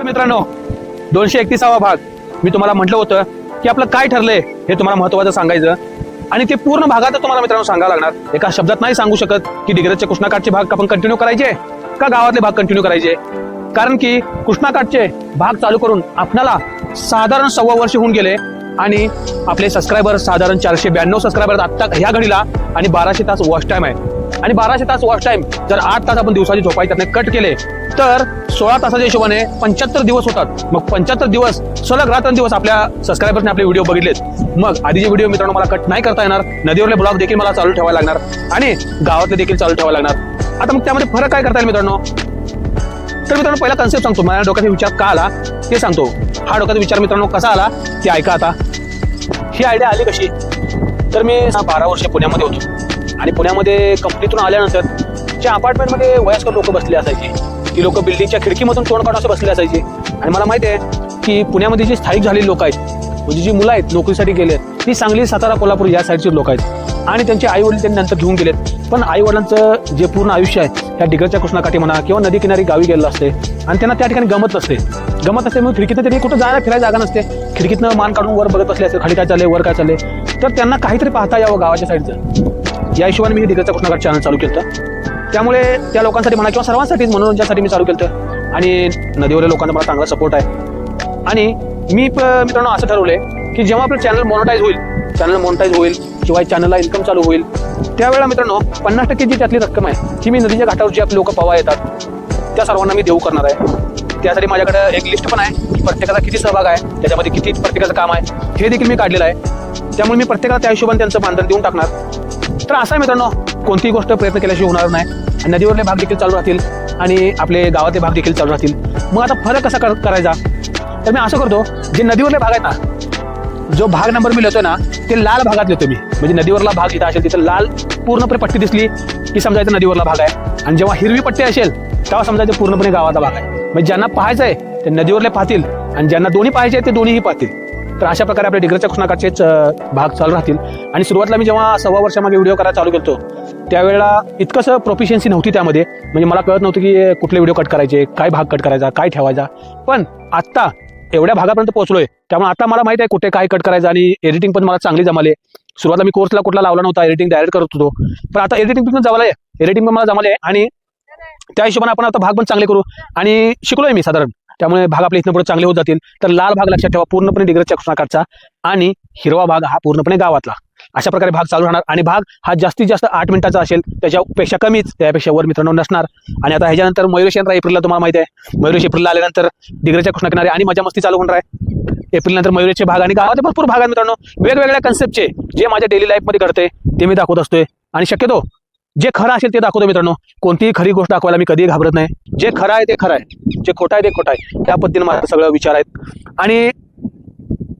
तर मित्रांनो दोनशे एकतीसावा भाग. मी तुम्हाला म्हटलं होतं की आपलं काय ठरलंय हे तुम्हाला महत्वाचं सांगायचं. आणि ते पूर्ण भागात तुम्हाला मित्रांनो सांगावं लागणार. एका शब्दात नाही सांगू शकत की डिग्रजचे कृष्णाकाठचे भाग आपण कंटिन्यू करायचे का गावातले भाग कंटिन्यू करायचे. कारण की कृष्णाकाठचे भाग चालू करून आपल्याला साधारण सव्वा वर्ष होऊन गेले आणि आपले सबस्क्रायबर साधारण चारशे ब्याण्णव सबस्क्रायबर आत्ता ह्या घडीला आणि बाराशे तास वॉच टाईम आहे. आणि बाराशे तास वॉच टाइम जर आठ तास आपण दिवसाची झोपाई त्याने कट केले तर सोळा तासाच्या हिशोबाने पंच्याहत्तर दिवस होतात. मग पंच्याहत्तर दिवस सलग रात्रंदिवस आपल्या सबस्क्रायबर्सने आपले व्हिडिओ बघितलेत. मग आधीचे व्हिडिओ मित्रांनो मला कट नाही करता येणार. नदीवरले ब्लॉग देखील मला चालू ठेवायला लागणार. आणि गावातले देखील चालू ठेवायला लागणार. आता मग त्यामध्ये फरक काय करता येईल मित्रांनो? तर मित्रांनो पहिला कन्सेप्ट सांगतो. माझ्या डोक्यात विचार का आला? ते सांगतो. हा डोक्यात विचार मित्रांनो कसा आला? ते ऐका आता. ही आयडिया आली कशी? तर मी बारा वर्ष पुण्यामध्ये होतो. आणि पुण्यामध्ये कंपनीतून आल्यानंतर ज्या अपार्टमेंटमध्ये वयस्कर लोक बसले असायचे ती लोक बिल्डिंगच्या खिडकीमधून तोंड काढून असे बसले असायचे. आणि मला माहिती आहे की पुण्यामध्ये जी स्थायिक झालेली लोक आहेत म्हणजे जी मुलं आहेत नोकरीसाठी गेले ती सांगली सातारा कोल्हापूर या साईडची लोक आहेत. आणि त्यांचे आई वडील त्यांनी नंतर घेऊन गेलेत. पण आई वडिलांचं जे पूर्ण आयुष्य आहे त्या डिगरच्या कृष्णाकाठी म्हणा किंवा नदी किनारी गावी गेलेलं असते आणि त्यांना त्या ठिकाणी गमत असते गमत असते मग खिडकीतनं त्यांनी कुठं जायला फिरायला जागा नसते. खिडकीतनं मान काढून वर बघत असले असते खाली काय चालले वर काय चालले तर त्यांना काहीतरी पाहता यावं गावाच्या साईडचं. या हिशोबाने मी डिगरच्या कृष्णाकाठ चॅनल चालू केलं त्यामुळे त्या लोकांसाठी म्हणा किंवा सर्वांसाठीच मनोरंजनासाठी मी चालू केलं आणि नदीवरील लोकांचा मला चांगला सपोर्ट आहे. आणि मी प- मित्रांनो असं ठरवलंय की जेव्हा आपलं चॅनल मॉनिटाईज होईल चॅनल मॉनिटाईज होईल किंवा चॅनलला इन्कम चालू होईल त्यावेळेला मित्रांनो पन्नास टक्के जी त्यातली रक्कम आहे ती मी नदीच्या घाटावर जी आपली लोक पवा येतात त्या सर्वांना मी देऊ करणार आहे. त्यासाठी माझ्याकडे एक लिस्ट पण आहे की प्रत्येकाचा किती सहभाग आहे त्याच्यामध्ये किती प्रत्येकाचं काम आहे हे देखील मी काढलेलं आहे. त्यामुळे मी प्रत्येकाला त्या हिशोबाने त्यांचं मानधन देऊन टाकणार. तर असं आहे मित्रांनो कोणतीही गोष्ट प्रयत्न केल्याशिवाय होणार नाही. आणि नदीवरले भाग देखील चालू राहतील आणि आपले गावातले भाग देखील चालू राहतील. मग आता फरक कसा कर- करायचा? तर मी असं करतो जे नदीवरले भाग आहेत ना जो भाग नंबर मी लिहितोय ना ते लाल भागात लिहितो मी. म्हणजे नदीवरला भाग जिथं असेल तिथं लाल पूर्णपणे पट्टी दिसली की समजायचं नदीवरला भाग आहे. आणि जेव्हा हिरवी पट्टी असेल तेव्हा समजायचं पूर्णपणे गावाचा भाग आहे. म्हणजे ज्यांना पाहायचं आहे ते नदीवरले पाहतील. आणि ज्यांना दोन्ही पाहायचे आहेत ते दोन्हीही पाहतील. तर अशा प्रकारे आपल्या डिग्रजच्या कृष्णाकाठचेच भाग चालू राहतील. आणि सुरुवातीला मी जेव्हा सव्वा वर्षामागे व्हिडिओ करायला चालू केलतो त्यावेळेला इतकंसं प्रोफिशियन्सी नव्हती त्यामध्ये. म्हणजे मला कळत नव्हतं की कुठले व्हिडिओ कट करायचे काय भाग कट करायचा काय ठेवायचा. पण आत्ता एवढ्या भागापर्यंत पोहोचलोय त्यामुळे आता मला माहीत आहे कुठे काय कट करायचं आणि एडिटिंग पण मला चांगली जमाले सुरुवातीला मी कोर्सला कुठला लावला नव्हता एडिटिंग डायरेक्ट करत होतो. पण आता एडिटिंग पण जमाला आहे एडिटिंग पण मला जमाले आहे आणि त्या हिशोबाने आपण आता भाग पण चांगले करू. आणि शिकलोय मी साधारण. त्यामुळे भाग आपल्या इथनं पुढे चांगले होत जातील. तर लाल भाग लक्षात ठेवा पूर्णपणे डिग्रजच्या कृष्णाकाठचा आणि हिरवा भाग हा पूर्णपणे गावातला. अशा प्रकारे भाग चालू राहणार. आणि भाग हा जास्तीत जास्त आठ मिनिटाचा असेल त्याच्यापेक्षा कमीच. त्यापेक्षा वर मित्रांनो नसणार. आणि आता ह्याच्यानंतर मयुरेश यंत्र एप्रिलला तुम्हाला माहिती आहे. मयुरेश एप्रिलला आल्यानंतर डिग्रजच्या कृष्णाकिनारे आणि मजा मस्ती चालू होणार आहे. एप्रिल नंतर मयुरेचे भाग आणि गावात भरपूर भाग आहे मित्रांनो. वेगवेगळ्या कन्सेप्टचे जे माझ्या डेली लाईफमध्ये घडते ते मी दाखवत असतोय. आणि शक्यतो जे खरं असेल ते दाखवतो मित्रांनो. कोणतीही खरी गोष्ट दाखवायला मी कधीही घाबरत नाही. जे खरं आहे ते खरं आहे. जे खोटं आहे ते खोटं आहे. त्या पद्धतीने माझं सगळं विचार आहेत. आणि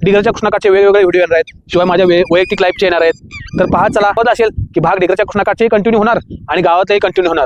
डिग्रच्या कृष्णाकाठचे वेगवेगळे व्हिडिओ येणार आहेत. शिवाय माझ्या वे- वैयक्तिक लाईफचे येणार आहेत. तर पाहत चला. होत असेल की भाग डिग्रच्या कृष्णाकाठचेही कंटिन्यू होणार आणि गावातही कंटिन्यू होणार.